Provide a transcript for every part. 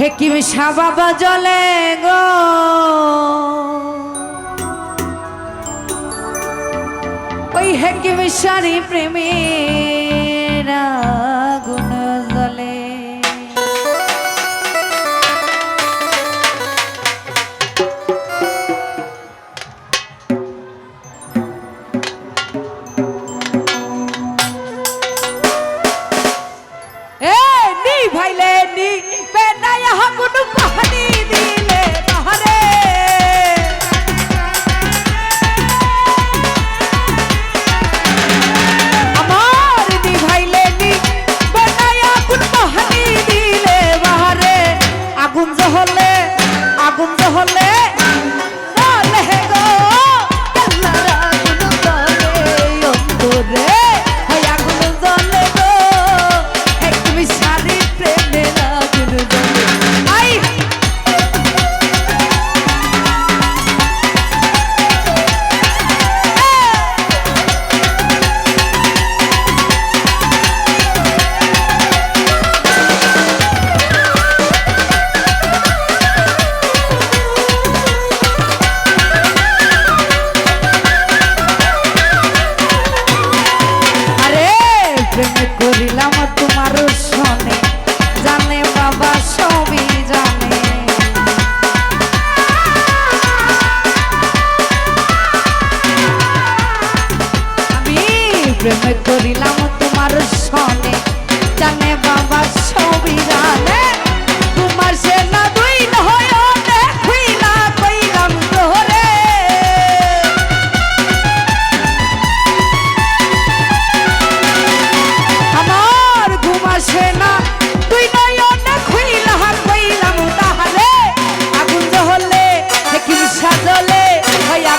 হেকিম শাহ বাবা জলে গো। ওই হেকিম শাড়ি প্রেমী।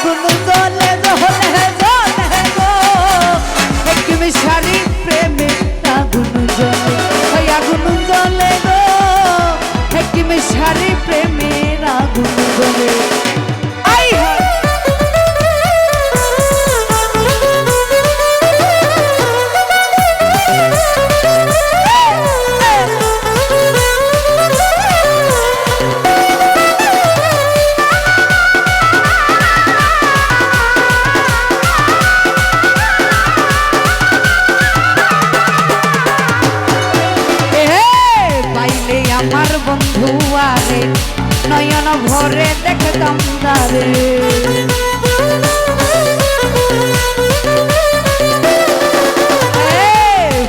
Aklımızda নয়ন ভরে দেখতাম দারে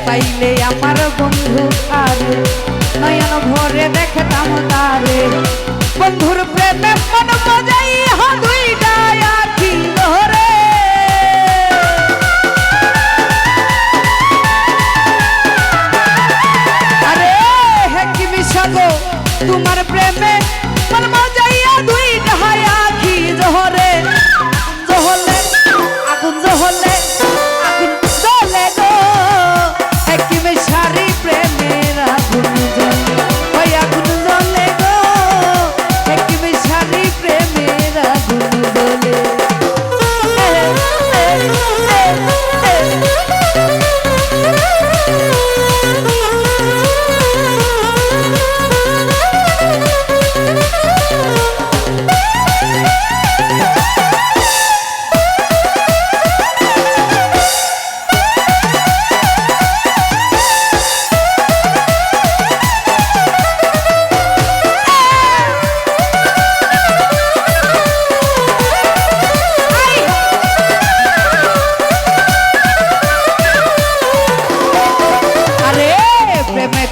পাইলে আমার বন্ধু আরে নয়ন ভরে দেখতাম তারে। বন্ধুর প্রেমে মন বাজা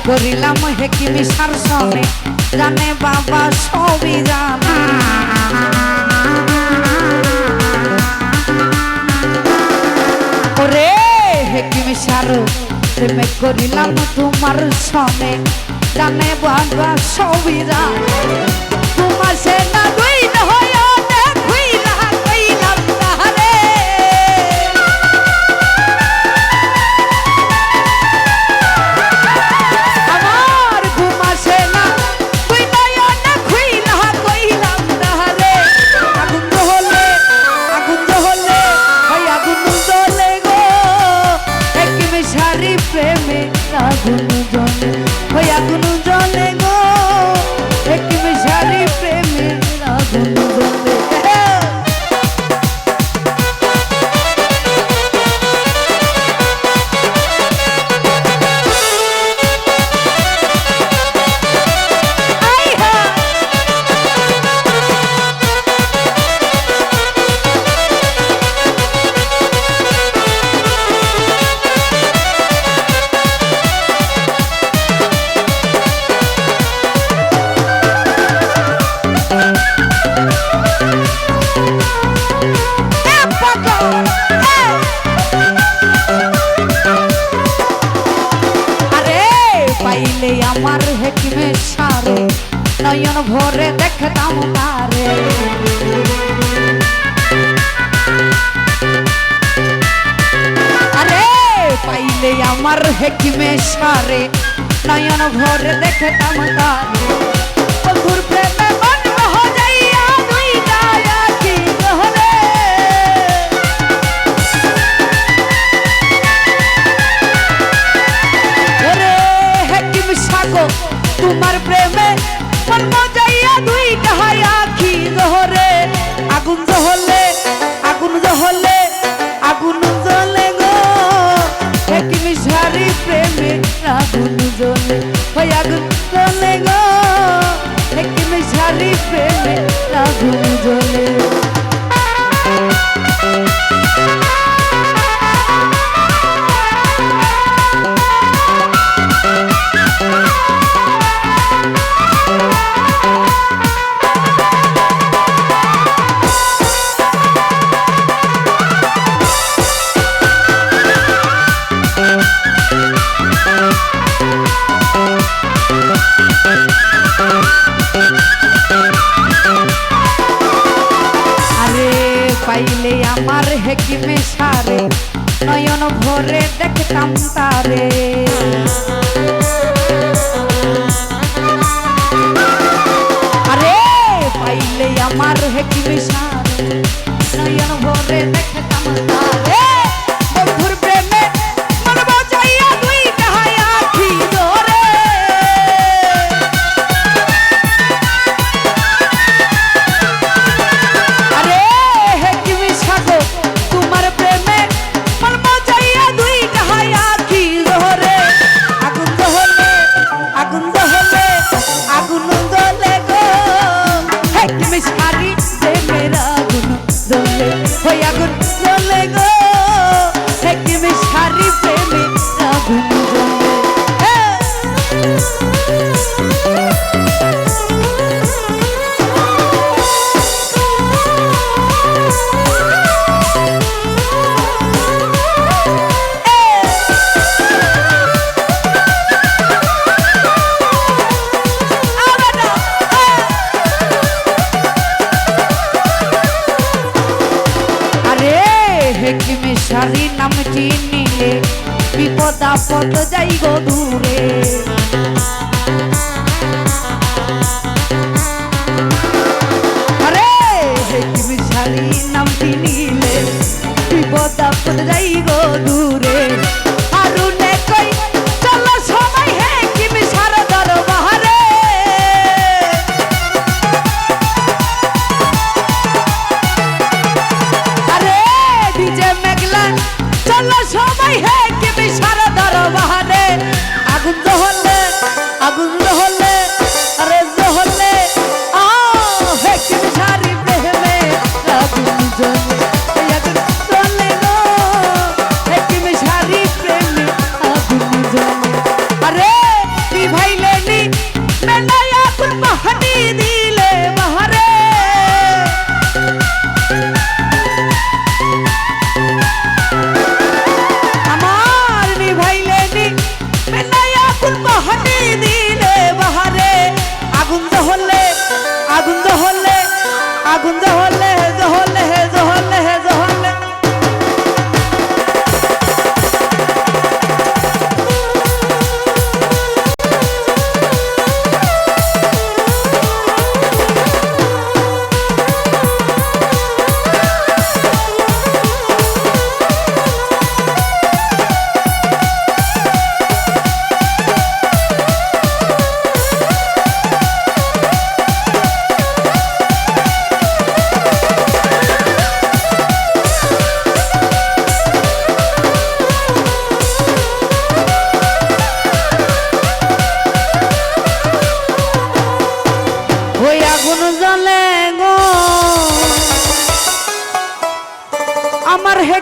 ধরিলাম হেকিমি সার সনে জানে বাবা সবই জানা। ওরে হেকিমি সার, প্রেমে করিলাম তোমার সনে জানে বাবা সবই জানা। Thank you. হেকিমে সারে নয়ন ভরে দেখে তাম তারে বন্ধুর প্রেমে করে দেখতাম তারে কালী নাম চিনিলে বিপদ আপদ যাই গো দূরে। নাম চিনিলে বিপদ আপদ যাই গো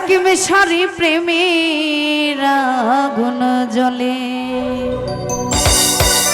কি সারি প্রেমের গুণ জলে